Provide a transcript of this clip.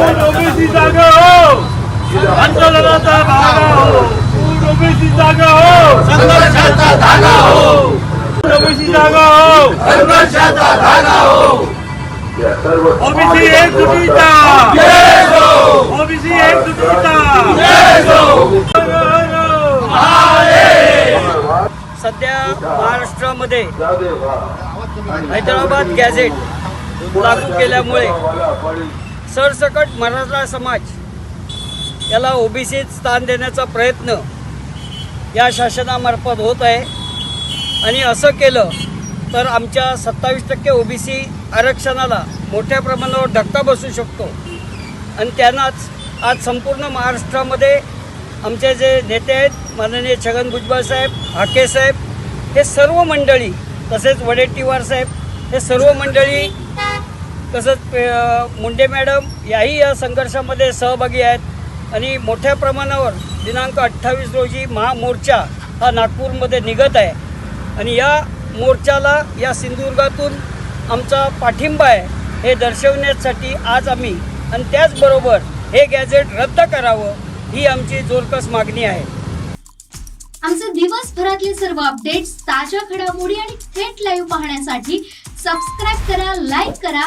OBC जागा हो. आंदोलनाचा भागा हो. ओबीसी जागा हो. संघर्षाचा धागा हो. ओबीसी जागा हो. संघर्षाचा धागा हो. ओबीसी एक जुटीचा ओबीसी एक जुटीचा सध्या महाराष्ट्रामध्ये हैदराबाद गॅझेट लागू केल्यामुळे सरसकट मराठा समाज याला ओबीसीत स्थान देण्याचा प्रयत्न या शासनामार्फत होत आहे. आणि असं केलं तर आमच्या सत्तावीस टक्के ओबीसी आरक्षणाला मोठ्या प्रमाणावर धक्का बसू शकतो. आणि त्यांनाच आज संपूर्ण महाराष्ट्रामध्ये आमचे जे नेते आहेत माननीय छगन भुजबळ साहेब हाके साहेब हे सर्व मंडळी तसेच वडेट्टीवार साहेब हे सर्व मंडळी तसंच मुंडे मॅडम याही या संघर्षामध्ये सहभागी आहेत. आणि मोठ्या प्रमाणावर दिनांक अठ्ठावीस रोजी महामोर्चा हा नागपूरमध्ये निघत आहे. आणि या मोर्चाला या सिंधुदुर्गातून आमचा पाठिंबा आहे हे दर्शवण्यासाठी आज आम्ही आणि त्याचबरोबर हे गॅझेट रद्द करावं ही आमची जोरकस मागणी आहे. आमचे दिवसभरातले सर्व अपडेट्स ताज्या घडामोडी आणि थेट लाईव्ह पाहण्यासाठी सबस्क्राईब करा लाईक करा